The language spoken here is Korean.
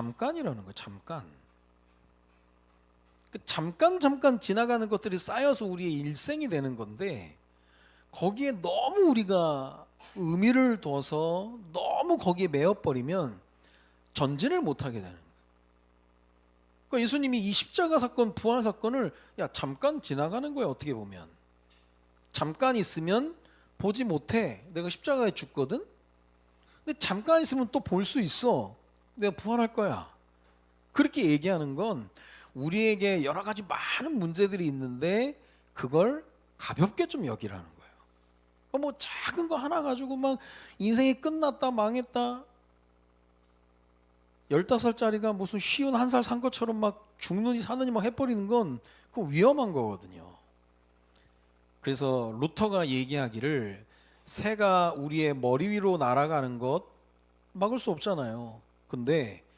잠깐이라는 거예요. 잠깐. 그 잠깐 잠깐 지나가는 것들이 쌓여서 우리의 일생이 되는 건데 거기에 너무 우리가 의미를 둬서 너무 거기에 매여 버리면 전진을 못 하게 되는 거예요. 그러니까 예수님이 이 십자가 사건, 부활 사건을 야 잠깐 지나가는 거야 어떻게 보면 잠깐 있으면 보지 못해. 내가 십자가에 죽거든. 근데 잠깐 있으면 또 볼 수 있어. 내가 부활할 거야. 그렇게 얘기하는 건 우리에게 여러 가지 많은 문제들이 있는데 그걸 가볍게 좀 여기라는 거예요. 그러니까 뭐 작은 거 하나 가지고 막 인생이 끝났다 망했다. 15살짜리가 무슨 쉬운 한 살 산 것처럼 막 죽느니 사느니 막 해버리는 건 그거 위험한 거거든요. 그래서 루터가 얘기하기를 새가 우리의 머리 위로 날아가는 것 막을 수 없잖아요. 근데